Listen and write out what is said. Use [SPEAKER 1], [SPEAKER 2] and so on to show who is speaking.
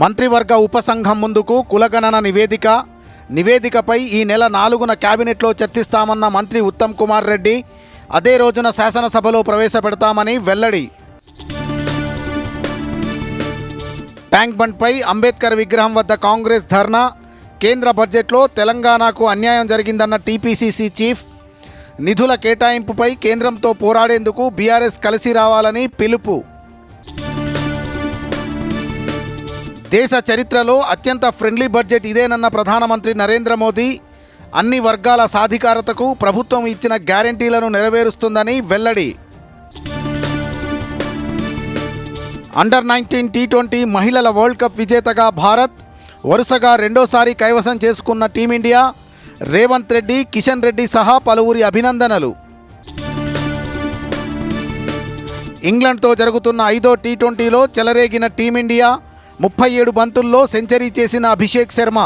[SPEAKER 1] మంత్రివర్గ ఉపసంఘం ముందుకు కులగణన నివేదిక. నివేదికపై ఈ నెల నాలుగున కేబినెట్లో చర్చిస్తామన్న మంత్రి ఉత్తమ్ కుమార్ రెడ్డి అదే రోజున శాసనసభలో ప్రవేశపెడతామని వెల్లడి. ట్యాంక్ బండ్పై అంబేద్కర్ విగ్రహం వద్ద కాంగ్రెస్ ధర్నా. కేంద్ర బడ్జెట్లో తెలంగాణకు అన్యాయం జరిగిందన్న టీపీసీసీ చీఫ్. నిధుల కేటాయింపుపై కేంద్రంతో పోరాడేందుకు బీఆర్ఎస్ కలిసి రావాలని పిలుపు. దేశ చరిత్రలో అత్యంత ఫ్రెండ్లీ బడ్జెట్ ఇదేనన్న ప్రధానమంత్రి నరేంద్ర మోదీ అన్ని వర్గాల సాధికారతకు ప్రభుత్వం ఇచ్చిన గ్యారంటీలను నెరవేరుస్తుందని వెల్లడి. అండర్ నైన్టీన్ టీ ట్వంటీ మహిళల వరల్డ్ కప్ విజేతగా భారత్ వరుసగా రెండోసారి కైవసం చేసుకున్న టీమిండియా రేవంత్ రెడ్డి కిషన్ రెడ్డి సహా పలువురి అభినందనలు. ఇంగ్లండ్తో జరుగుతున్న ఐదో టీ ట్వంటీలో చెలరేగిన టీమిండియా ముప్పై ఏడు బంతుల్లో సెంచరీ చేసిన అభిషేక్ శర్మ.